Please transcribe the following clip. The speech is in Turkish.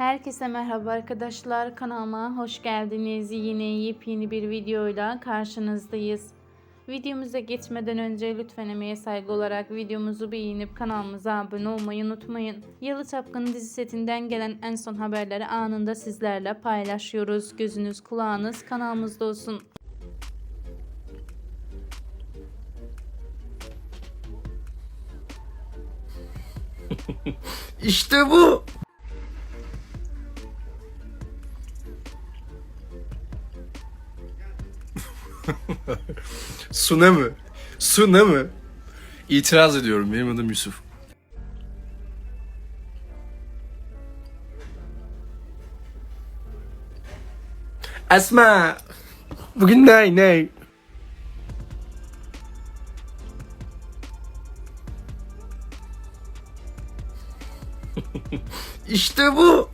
Herkese merhaba arkadaşlar kanalıma hoş geldiniz. Yine yepyeni bir videoyla karşınızdayız. Videomuza geçmeden önce lütfen emeğe saygı olarak videomuzu beğenip kanalımıza abone olmayı unutmayın. Yalı Çapkını dizi setinden gelen en son haberleri anında sizlerle paylaşıyoruz. Gözünüz kulağınız kanalımızda olsun. İşte bu. Suna mı? Suna mı? İtiraz ediyorum. Benim adım Yusuf. Esma. Bugün ne ne? İşte bu.